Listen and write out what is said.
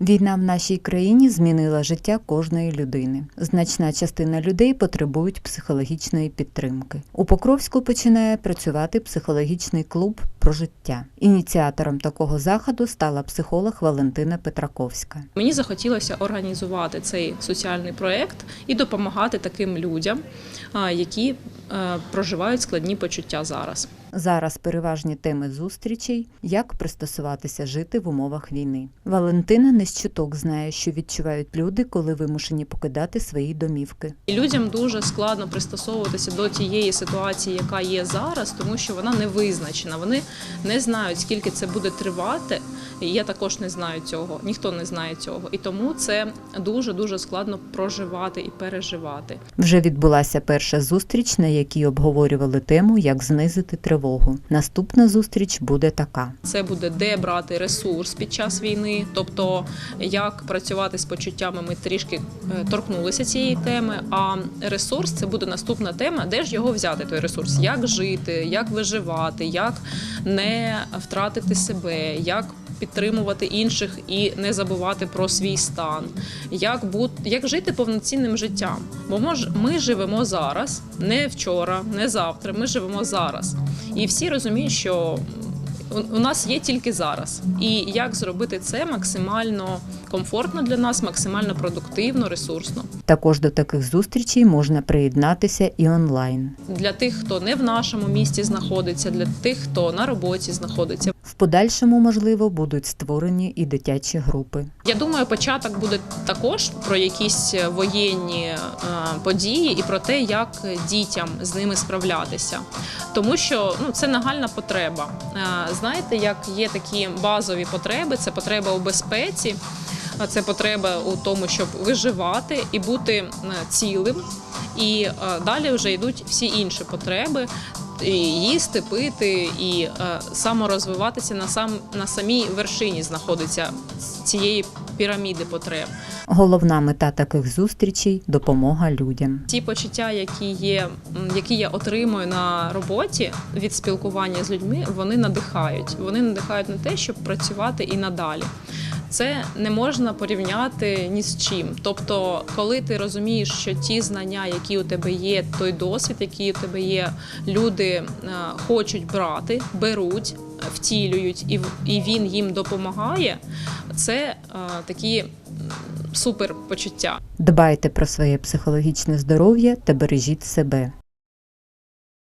Війна в нашій країні змінила життя кожної людини. Значна частина людей потребують психологічної підтримки. У Покровську починає працювати психологічний клуб про життя. Ініціатором такого заходу стала психолог Валентина Петраковська. Мені захотілося організувати цей соціальний проєкт і допомагати таким людям, які е, проживають складні почуття зараз. Зараз переважні теми зустрічей як пристосуватися жити в умовах війни. Валентина не з чуток знає, що відчувають люди, коли вимушені покидати свої домівки. Людям дуже складно пристосовуватися до тієї ситуації, яка є зараз, тому що вона не визначена. Вони не знають, скільки це буде тривати. І я також не знаю цього, ніхто не знає цього. І тому це дуже дуже складно проживати і переживати. Вже відбулася перша зустріч, на якій обговорювали тему, як знизити тривогу. Наступна зустріч буде така. Це буде де брати ресурс під час війни, тобто як працювати з почуттями. Ми трішки е, торкнулися цієї теми. А ресурс це буде наступна тема, де ж його взяти. Той ресурс, як жити, як виживати, як не втратити себе, як. Підтримувати інших і не забувати про свій стан, як бути, як жити повноцінним життям. Бо мож, ми живемо зараз, не вчора, не завтра. Ми живемо зараз. І всі розуміють, що у- у нас є тільки зараз. І як зробити це максимально комфортно для нас, максимально продуктивно, ресурсно. Також до таких зустрічей можна приєднатися і онлайн. Для тих, хто не в нашому місті знаходиться, для тих, хто на роботі знаходиться. В подальшому, можливо, будуть створені і дитячі групи. Я думаю, початок буде також про якісь воєнні е, події і про те, як дітям з ними справлятися. Тому що ну, це нагальна потреба. Е, Знаєте, як є такі базові потреби, це потреба у безпеці, це потреба у тому, щоб виживати і бути е, цілим. І е, далі вже йдуть всі інші потреби. І їсти, пити і е, саморозвиватися на сам на самій вершині знаходиться цієї піраміди потреб. Головна мета таких зустрічей допомога людям. Ті почуття, які є, які я отримую на роботі від спілкування з людьми, вони надихають. Вони надихають на те, щоб працювати і надалі. Це не можна порівняти ні з чим. Тобто, коли ти розумієш, що ті знання, які у тебе є, той досвід, який у тебе є, люди е, хочуть брати, беруть, втілюють, і, він їм допомагає. Це е, такі супер почуття. Дбайте про своє психологічне здоров'я та бережіть себе.